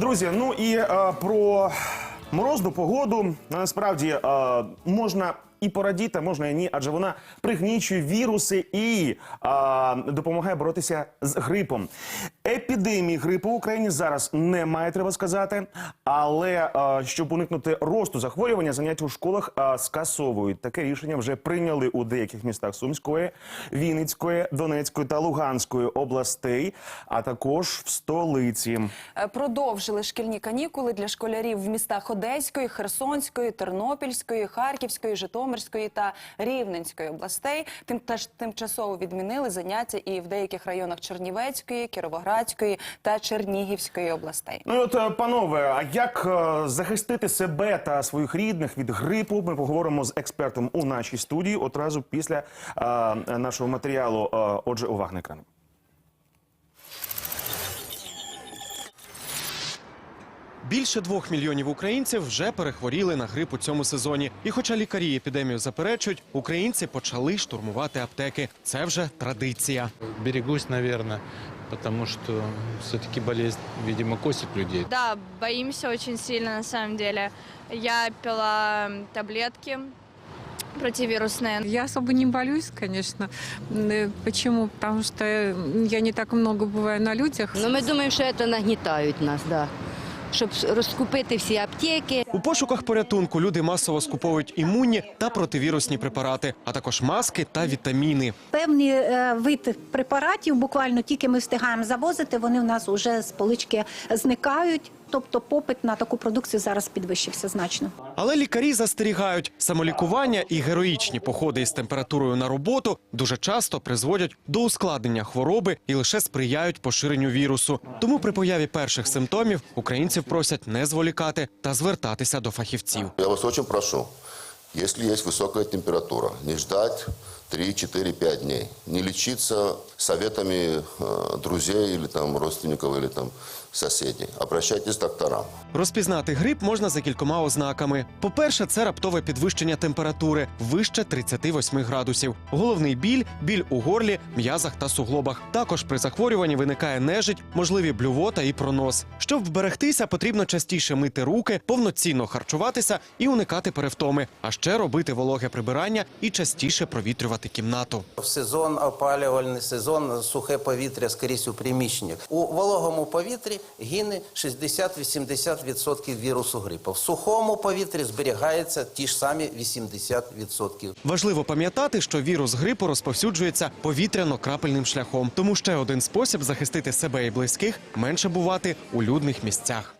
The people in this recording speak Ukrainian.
Друзі, ну і а, про морозну погоду насправді а, можна. І порадіти можна і ні, адже вона пригнічує віруси і а, допомагає боротися з грипом. Епідемії грипу в Україні зараз немає, треба сказати. Але а, щоб уникнути росту захворювання, заняття у школах а, скасовують. Таке рішення вже прийняли у деяких містах Сумської, Вінницької, Донецької та Луганської областей, а також в столиці. Е, Продовжили шкільні канікули для школярів в містах Одеської, Херсонської, Тернопільської, Харківської, Житомирської та Рівненської областей. Тим теж тимчасово відмінили заняття і в деяких районах Чернівецької, Кіровоградської та Чернігівської областей. Ну от, е, панове, а як е, захистити себе та своїх рідних від грипу? Ми поговоримо з експертом у нашій студії одразу після е, нашого матеріалу. Отже, увага на екран. Більше двох мільйонів українців вже перехворіли на грип у цьому сезоні. І хоча лікарі епідемію заперечують, українці почали штурмувати аптеки. Це вже традиція. Берегусь, наверное, потому что все-таки болезнь, видимо, косит людей. Да, боимся очень сильно на самом деле. Я пила м, таблетки противирусные. Я особо не болюсь, конечно. Э, Почему? Потому что э, я не так много бываю на людях. Ну, ми думаємо, що це нагнітають нас, да. щоб розкупити всі аптеки. У пошуках порятунку люди масово скуповують імунні та противірусні препарати, а також маски та вітаміни. Певний е, вид препаратів буквально тільки ми встигаємо завозити, вони в нас вже з полички зникають. Тобто попит на таку продукцію зараз підвищився значно. Але лікарі застерігають, самолікування і героїчні походи із температурою на роботу дуже часто призводять до ускладнення хвороби і лише сприяють поширенню вірусу. Тому при появі перших симптомів українців просять не зволікати та звертатися до фахівців. Я вас дуже прошу, если есть высокая температура, не ждать 3, 4, 5 дней. Не лечиться советами э, друзей или там, родственников или там, соседей. Обращайтесь к докторам. Розпізнати грип можна за кількома ознаками. По-перше, це раптове підвищення температури вище 38 градусів. Головний біль, біль у горлі, м'язах та суглобах. Також при захворюванні виникає нежить, можливі блювота і пронос. Щоб вберегтися, потрібно частіше мити руки, повноцінно харчуватися і уникати перевтоми, а ще робити вологе прибирання і частіше провітрювати кімнату. В сезон опалювальний сезон сухе повітря скрізь у приміщеннях. У вологому повітрі гине 60-80% вірусу грипу. В сухому повітрі зберігається ті ж самі 80%. Важливо пам'ятати, що вірус грипу розповсюджується повітряно-крапельним шляхом. Тому ще один спосіб захистити себе і близьких менше бувати у людних місцях.